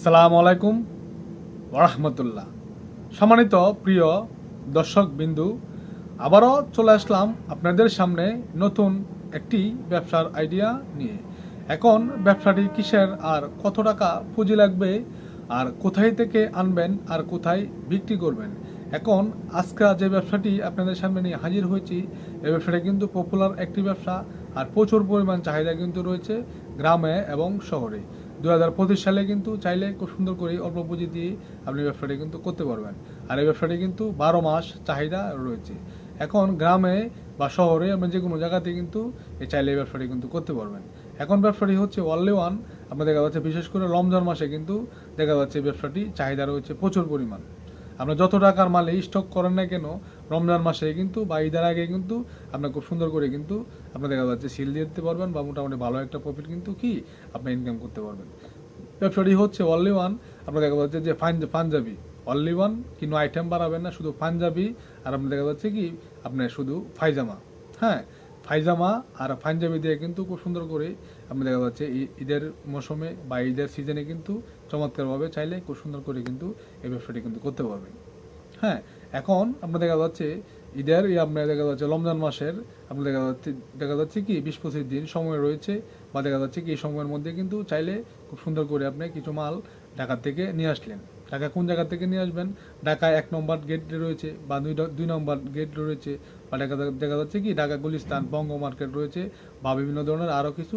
সালাম আলাইকুম ওরহমতুল্লাহ সম্মানিত প্রিয় দর্শক বিন্দু, আবারও চলে আসলাম আপনাদের সামনে নতুন একটি ব্যবসার আইডিয়া নিয়ে। এখন ব্যবসাটি কিসের, আর কত টাকা পুঁজি লাগবে, আর কোথায় থেকে আনবেন, আর কোথায় বিক্রি করবেন? এখন আজকে যে ব্যবসাটি আপনাদের সামনে নিয়ে হাজির হয়েছি এই ব্যবসাটি কিন্তু পপুলার একটি ব্যবসা, আর প্রচুর পরিমাণ চাহিদা কিন্তু রয়েছে গ্রামে এবং শহরে। দু হাজার পঁচিশ সালে কিন্তু চাইলে খুব সুন্দর করে অল্প পুঁজি দিয়ে আপনি ব্যবসাটি কিন্তু করতে পারবেন। আর এই ব্যবসাটি কিন্তু বারো মাস চাহিদা রয়েছে। এখন গ্রামে বা শহরে আপনি যে কোনো জায়গাতে কিন্তু এই চাইলে এই ব্যবসাটি কিন্তু করতে পারবেন। এখন ব্যবসাটি হচ্ছে অনলি ওয়ান আপনার দেখা যাচ্ছে বিশেষ করে রমজান মাসে কিন্তু দেখা যাচ্ছে ব্যবসাটি চাহিদা রয়েছে প্রচুর পরিমাণ। আপনার যত টাকার মালে স্টক করেন না কেন, রমজান মাসে কিন্তু বা ঈদের আগে কিন্তু আপনার খুব সুন্দর করে কিন্তু আপনার দেখা যাচ্ছে সিল দিয়ে দিতে পারবেন বা মোটামুটি ভালো একটা প্রফিট কিন্তু কি আপনি ইনকাম করতে পারবেন। ব্যবসাটি হচ্ছে অনলি ওয়ান আপনার দেখা যাচ্ছে যে পাঞ্জ- পাঞ্জাবি অনলি ওয়ান কোনো আইটেম বাড়াবেন না, শুধু পাঞ্জাবি আর আপনার দেখা যাচ্ছে কি, আপনার শুধু ফাইজামা হ্যাঁ? ফাইজামা আর পাঞ্জাবি দিয়ে কিন্তু খুব সুন্দর করে আপনি দেখা যাচ্ছে ঈদের মৌসুমে বা ঈদের সিজনে কিন্তু চমৎকারভাবে চাইলে খুব সুন্দর করে কিন্তু এই ব্যবসাটি কিন্তু করতে পারবেন। হ্যাঁ এখন আপনার দেখা যাচ্ছে ঈদের এই আপনার দেখা যাচ্ছে রমজান মাসের আপনার দেখা যাচ্ছে দেখা যাচ্ছে কি বিশ পঁচিশ দিন সময় রয়েছে বা দেখা যাচ্ছে কি এই সময়ের মধ্যে কিন্তু চাইলে খুব সুন্দর করে আপনি কিছু মাল ঢাকা থেকে নিয়ে আসলেন। ঢাকা কোন জায়গা থেকে নিয়ে আসবেন? ঢাকায় এক নম্বর গেট রয়েছে বা দুই দুই নম্বর গেট রয়েছে বা দেখা দেখা যাচ্ছে কি ঢাকা গুলিস্তান বঙ্গ মার্কেট রয়েছে বা বিভিন্ন ধরনের আরও কিছু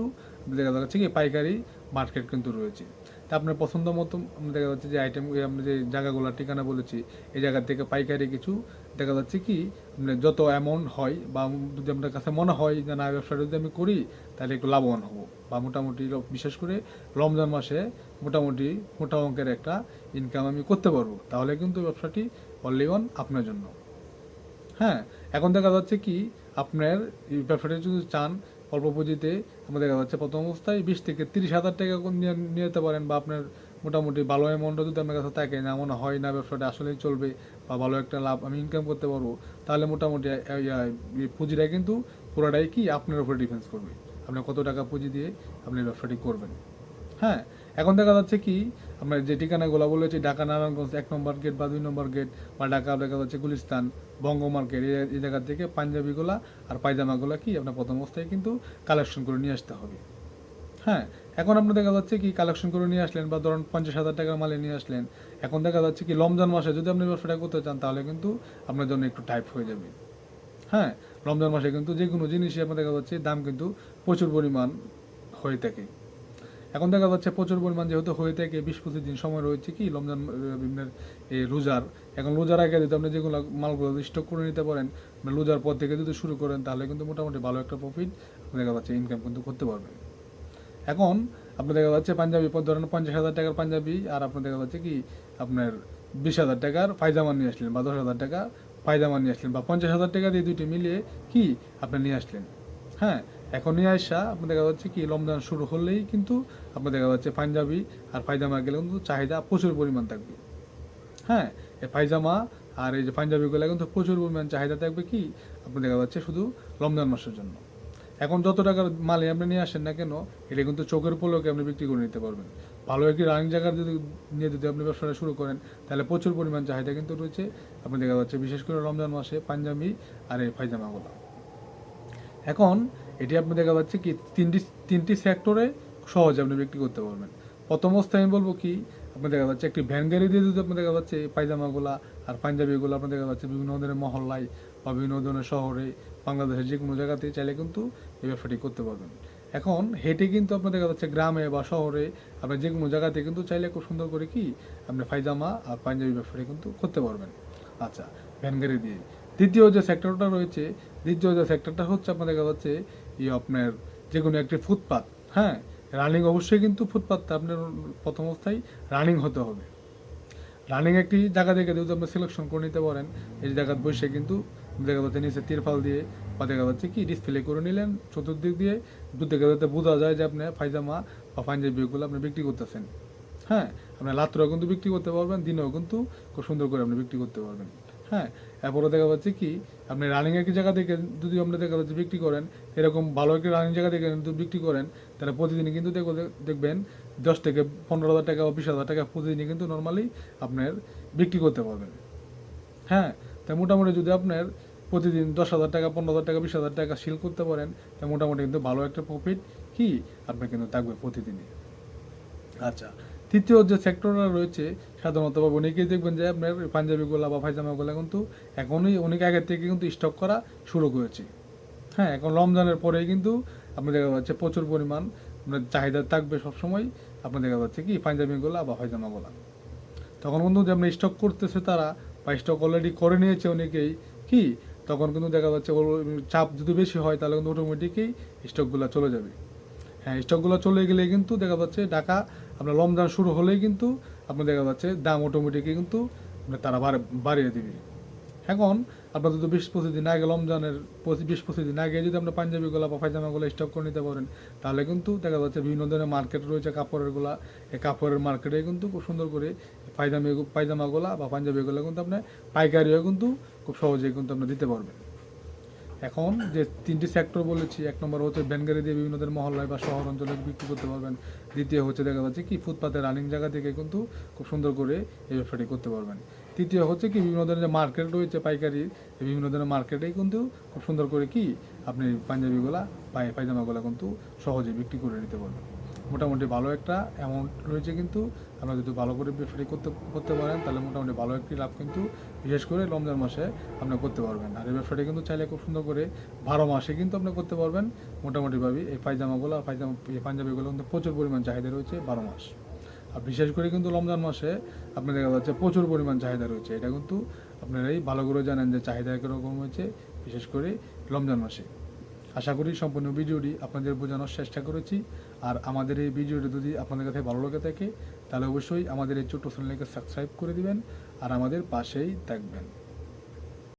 দেখা যাচ্ছে কি পাইকারি মার্কেট কিন্তু রয়েছে। তা আপনার পছন্দ মতো দেখা যাচ্ছে যে আইটেম আমরা যে জায়গাগুলোর ঠিকানা বলেছি, এই জায়গা থেকে পাইকারি কিছু দেখা যাচ্ছে কি মানে যত অ্যামাউন্ট হয় বা যদি আপনার কাছে মনে হয় যে না, ব্যবসাটা যদি আমি করি, তাহলে একটু লাভবান হব। বা মোটামুটি বিশেষ করে রমজান মাসে মোটামুটি মোটা অঙ্কের একটা ইনকাম আমি করতে পারব। তাহলে কিন্তু ব্যবসাটি অনলি ওয়ান আপনার জন্য। হ্যাঁ এখন দেখা যাচ্ছে কি, আপনার ব্যবসাটা যদি চান অল্প পুঁজিতে আমাদের দেখা যাচ্ছে প্রথম অবস্থায় বিশ থেকে তিরিশ হাজার টাকা নিয়ে নিতে পারেন বা আপনার মোটামুটি ভালো অ্যামাউন্টও যদি আপনার কাছে থাকে, না মনে হয় না ব্যবসাটা আসলেই চলবে বা ভালো একটা লাভ আমি ইনকাম করতে পারব, তাহলে মোটামুটি পুঁজিটা কিন্তু পুরোটাই কি আপনার উপরে ডিফেন্স করবে। আপনি কত টাকা পুঁজি দিয়ে আপনি ব্যবসাটি করবেন। হ্যাঁ এখন দেখা যাচ্ছে কি, আমরা যে ঠিকানাগুলো বলেছি, ঢাকা, নারায়ণগঞ্জ, এক নম্বর গেট বা দুই নম্বর গেট বা ঢাকা দেখা যাচ্ছে গুলিস্তান বঙ্গ মার্কেট এই- জায়গা থেকে পাঞ্জাবিগুলা আর পায়জামাগুলা কি আপনার প্রথম অবস্থায় কিন্তু কালেকশন করে নিয়ে আসতে হবে। হ্যাঁ এখন আপনার দেখা যাচ্ছে কি কালেকশন করে নিয়ে আসলেন বা ধরুন পঞ্চাশ হাজার টাকার মালে নিয়ে আসলেন, এখন দেখা যাচ্ছে কি, রমজান মাসে যদি আপনি ব্যবসাটা করতে চান, তাহলে কিন্তু আপনার জন্য একটু টাইপ হয়ে যাবে। হ্যাঁ রমজান মাসে কিন্তু যে কোনো জিনিসই আপনার দেখা যাচ্ছে দাম কিন্তু প্রচুর পরিমাণ হয়ে থাকে। এখন দেখা যাচ্ছে প্রচুর পরিমাণ যেহেতু হয়ে থাকে বিশ পঁচিশ দিন সময় রয়েছে কি, রমজান রোজার। এখন রোজার আগে যদি আপনি যেগুলো মালগুলো স্টক করে নিতে পারেন মানে রোজার পর থেকে যদি শুরু করেন, তাহলে কিন্তু মোটামুটি ভালো একটা প্রফিট দেখা যাচ্ছে ইনকাম কিন্তু করতে পারবেন। এখন আপনার দেখা যাচ্ছে পাঞ্জাবি ধরেন পঞ্চাশ হাজার টাকার পাঞ্জাবি, আর আপনার দেখা যাচ্ছে কি, আপনার বিশ হাজার টাকার পায়জামা নিয়ে আসলেন বা দশ হাজার টাকা পায়জামা নিয়ে আসলেন বা পঞ্চাশ হাজার টাকা দিয়ে দুইটি মিলিয়ে কি, আপনি নিয়ে আসলেন। হ্যাঁ এখন নিয়ে আসা আপনার দেখা যাচ্ছে কি, রমজান শুরু হলেই কিন্তু আপনার দেখা যাচ্ছে পাঞ্জাবি আর পায়জামা গেলে কিন্তু চাহিদা প্রচুর পরিমাণ থাকবে। হ্যাঁ এই পায়জামা আর এই যে পাঞ্জাবিগুলো কিন্তু প্রচুর পরিমাণ চাহিদা থাকবে কি আপনি দেখা যাচ্ছে শুধু রমজান মাসের জন্য। এখন যত টাকার মালে আপনি নিয়ে আসেন না কেন, এটা কিন্তু চোখের পলকে আপনি বিক্রি করে নিতে পারবেন। ভালো একটি রানিং জায়গার যদি নিয়ে যদি আপনি ব্যবসাটা শুরু করেন, তাহলে প্রচুর পরিমাণ চাহিদা কিন্তু রয়েছে। আপনি দেখা যাচ্ছে বিশেষ করে রমজান মাসে পাঞ্জাবি আর এই পায়জামাগুলো। এখন এটি আপনি দেখা যাচ্ছে কি তিনটি তিনটি সেক্টরে সহজে আপনি বিক্রি করতে পারবেন। প্রথম অবস্থায় আমি বলব কি আপনি দেখা যাচ্ছে একটি ভ্যান গাড়ি দিয়ে যদি আপনি দেখা যাচ্ছে পায়জামাগুলা আর পাঞ্জাবিগুলো আপনি দেখা যাচ্ছে বিভিন্ন ধরনের মহল্লায় বা বিভিন্ন ধরনের শহরে, বাংলাদেশের যে কোনো জায়গাতে চাইলে কিন্তু এই ব্যবসাটি করতে পারবেন। এখন হেঁটে কিন্তু আপনার দেখা যাচ্ছে গ্রামে বা শহরে, আপনি যে কোনো জায়গাতে কিন্তু চাইলে খুব সুন্দর করে কি, আপনি পায়জামা আর পাঞ্জাবি ব্যবসাটি কিন্তু করতে পারবেন। আচ্ছা ভ্যান গাড়ি দিয়ে। দ্বিতীয় যে সেক্টরটা রয়েছে, দ্বিতীয় যে সেক্টরটা হচ্ছে আপনার দেখা যাচ্ছে এই আপনার যে কোনো একটি ফুটপাত হ্যাঁ? রানিং অবশ্যই কিন্তু ফুটপাতটা আপনার প্রথম অবস্থায় রানিং হতে হবে। রানিং একটি জায়গা থেকে যদি আপনি সিলেকশন করে নিতে পারেন, এই জায়গা বসে কিন্তু দেখা যাচ্ছে নিচে তিরফাল দিয়ে বা দেখা যাচ্ছে কি ডিসপ্লে করে নিলেন, চতুর্দিক দিয়ে দেখা যাতে বোঝা যায় যে আপনি পায়জামা বা পাঞ্জাবিগুলো আপনি বিক্রি করতেছেন। হ্যাঁ? আপনার রাত্রেও কিন্তু বিক্রি করতে পারবেন, দিনেও কিন্তু খুব সুন্দর করে আপনি বিক্রি করতে পারবেন। হ্যাঁ? এরপরে দেখা যাচ্ছে কি, আপনি রানিং একটি জায়গা থেকে যদি আপনি দেখা যাচ্ছে বিক্রি করেন, এরকম ভালো একটি রানিং জায়গা থেকে যদি বিক্রি করেন, তাহলে প্রতিদিন কিন্তু দেখব, দেখবেন দশ থেকে পনেরো হাজার টাকা বা বিশ হাজার টাকা প্রতিদিনই কিন্তু নর্মালি আপনার বিক্রি করতে পারবেন। হ্যাঁ তাই মোটামুটি যদি আপনার প্রতিদিন দশ হাজার টাকা, পনেরো হাজার টাকা, বিশ হাজার টাকা সেল করতে পারেন তাই মোটামুটি কিন্তু ভালো একটা প্রফিট কি, আপনার কিন্তু থাকবে প্রতিদিনই। আচ্ছা তৃতীয় যে সেক্টররা রয়েছে, সাধারণত বা অনেকেই দেখবেন যে আপনার পাঞ্জাবি পাঞ্জাবিগুলা বা পায়জামাগুলা কিন্তু এখনই অনেক আগে থেকে কিন্তু স্টক করা শুরু করেছে। হ্যাঁ এখন রমজানের পরেই কিন্তু আপনি দেখা যাচ্ছে প্রচুর পরিমাণ আপনার চাহিদা থাকবে সবসময় আপনি দেখা যাচ্ছে কি পাঞ্জাবি পাঞ্জাবিগুলা বা পায়জামাগুলা। তখন কিন্তু যে আপনি স্টক করতেছে তারা বা স্টক অলরেডি করে নিয়েছে অনেকেই, কি তখন কিন্তু দেখা যাচ্ছে চাপ যদি বেশি হয় তাহলে কিন্তু অটোমেটিকই স্টকগুলো চলে যাবে। হ্যাঁ স্টকগুলো চলে গেলে কিন্তু দেখা যাচ্ছে টাকা আপনার রমজান শুরু হলেই কিন্তু আপনার দেখা যাচ্ছে দাম অটোমেটিকই কিন্তু তারা বাড়- বাড়িয়ে দিবে। এখন আপনার যদি বিশ পঁচিশ দিন আগে রমজানের বিশ পঁচিশ দিন আগে যদি আপনার পাঞ্জাবি পাঞ্জাবিগুলো বা পায়জামাগুলো স্টক করে নিতে পারেন, তাহলে কিন্তু দেখা যাচ্ছে বিভিন্ন ধরনের মার্কেট রয়েছে কাপড়েরগুলা। এই কাপড়ের মার্কেটে কিন্তু খুব সুন্দর করে পায়জামি পায়জামাগুলা বা পাঞ্জাবি পাঞ্জাবিগুলো কিন্তু আপনার পাইকারিও কিন্তু খুব সহজেই কিন্তু আপনি দিতে পারবেন। এখন যে তিনটি সেক্টর বলেছি, এক নম্বর হচ্ছে ভ্যানগাড়ি দিয়ে বিভিন্ন ধরনের মহল্লায় বা শহর অঞ্চলে বিক্রি করতে পারবেন। দ্বিতীয় হচ্ছে দেখা যাচ্ছে কি, ফুটপাতে রানিং জায়গা থেকে কিন্তু খুব সুন্দর করে এই ব্যবসাটি করতে পারবেন। তৃতীয় হচ্ছে কি, বিভিন্ন ধরনের যে মার্কেট রয়েছে পাইকারি বিভিন্ন ধরনের মার্কেটেই কিন্তু খুব সুন্দর করে কি, আপনি পাঞ্জাবিগুলা পায়জামাগুলা কিন্তু সহজে বিক্রি করে নিতে পারবেন। মোটামুটি ভালো একটা অ্যামাউন্ট রয়েছে কিন্তু আপনারা যদি ভালো করে ব্যবসাটি করতে করতে পারেন, তাহলে মোটামুটি ভালো একটি লাভ কিন্তু বিশেষ করে রমজান মাসে আপনি করতে পারবেন। আর এই ব্যবসাটি কিন্তু চাইলে খুব সুন্দর করে বারো মাসে কিন্তু আপনি করতে পারবেন। মোটামুটিভাবে এই পায়জামাগুলো আর পায়জামা, এই পাঞ্জাবিগুলো কিন্তু প্রচুর পরিমাণ চাহিদা রয়েছে বারো মাস। আর বিশেষ করে কিন্তু রমজান মাসে আপনি দেখা যাচ্ছে প্রচুর পরিমাণ চাহিদা রয়েছে। এটা কিন্তু আপনারাই ভালো করে জানেন যে চাহিদা কীরকম হয়েছে বিশেষ করে রমজান মাসে। আশা করি সম্পূর্ণ ভিডিওটি আপনাদের বোঝানোর চেষ্টা করেছি। আর আমাদের এই ভিডিওটি যদি আপনাদের কাছে ভালো লেগে থাকে, তাহলে অবশ্যই আমাদের এই ছোট্ট চ্যানেলকে সাবস্ক্রাইব করে দিবেন আর আমাদের পাশেই থাকবেন।